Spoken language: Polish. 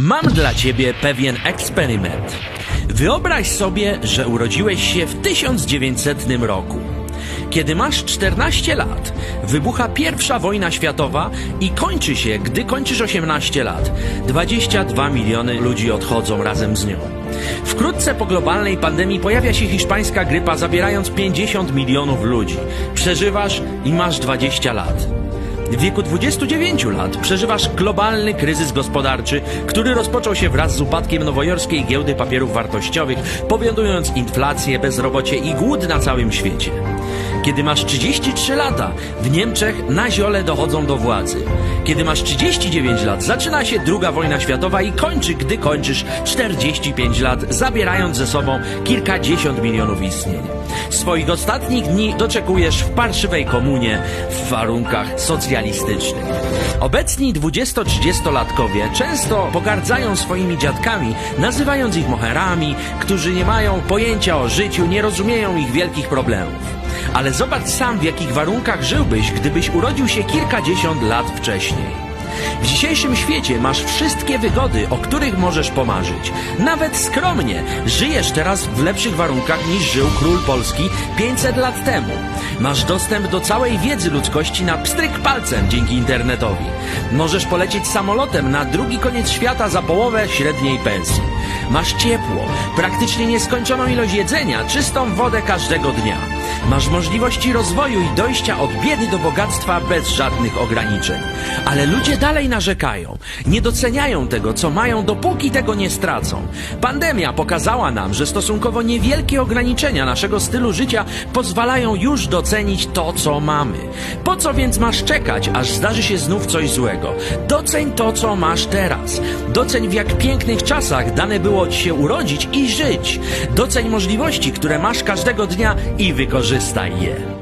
Mam dla ciebie pewien eksperyment. Wyobraź sobie, że urodziłeś się w 1900 roku. Kiedy masz 14 lat, wybucha pierwsza wojna światowa i kończy się, gdy kończysz 18 lat. 22 miliony ludzi odchodzą razem z nią. Wkrótce po globalnej pandemii pojawia się hiszpańska grypa, zabierając 50 milionów ludzi. Przeżywasz i masz 20 lat. W wieku 29 lat przeżywasz globalny kryzys gospodarczy, który rozpoczął się wraz z upadkiem nowojorskiej giełdy papierów wartościowych, powodując inflację, bezrobocie i głód na całym świecie. Kiedy masz 33 lata, w Niemczech na ziole dochodzą do władzy. Kiedy masz 39 lat, zaczyna się druga wojna światowa i kończy, gdy kończysz 45 lat, zabierając ze sobą kilkadziesiąt milionów istnień. Swoich ostatnich dni doczekujesz w parszywej komunie w warunkach socjalistycznych. Obecni 20-30-latkowie często pogardzają swoimi dziadkami, nazywając ich moherami, którzy nie mają pojęcia o życiu, nie rozumieją ich wielkich problemów. Ale zobacz sam, w jakich warunkach żyłbyś, gdybyś urodził się kilkadziesiąt lat wcześniej. W dzisiejszym świecie masz wszystkie wygody, o których możesz pomarzyć. Nawet skromnie żyjesz teraz w lepszych warunkach niż żył król Polski 500 lat temu. Masz dostęp do całej wiedzy ludzkości na pstryk palcem dzięki internetowi. Możesz polecieć samolotem na drugi koniec świata za połowę średniej pensji. Masz ciepło, praktycznie nieskończoną ilość jedzenia, czystą wodę każdego dnia. Masz możliwości rozwoju i dojścia od biedy do bogactwa bez żadnych ograniczeń. Ale ludzie dalej narzekają, nie doceniają tego, co mają, dopóki tego nie stracą. Pandemia pokazała nam, że stosunkowo niewielkie ograniczenia naszego stylu życia pozwalają już docenić to, co mamy. Po co więc masz czekać, aż zdarzy się znów coś złego? Doceń to, co masz teraz. Doceń w jak pięknych czasach dane było ci się urodzić i żyć. Doceń możliwości, które masz każdego dnia i wykorzystaj je.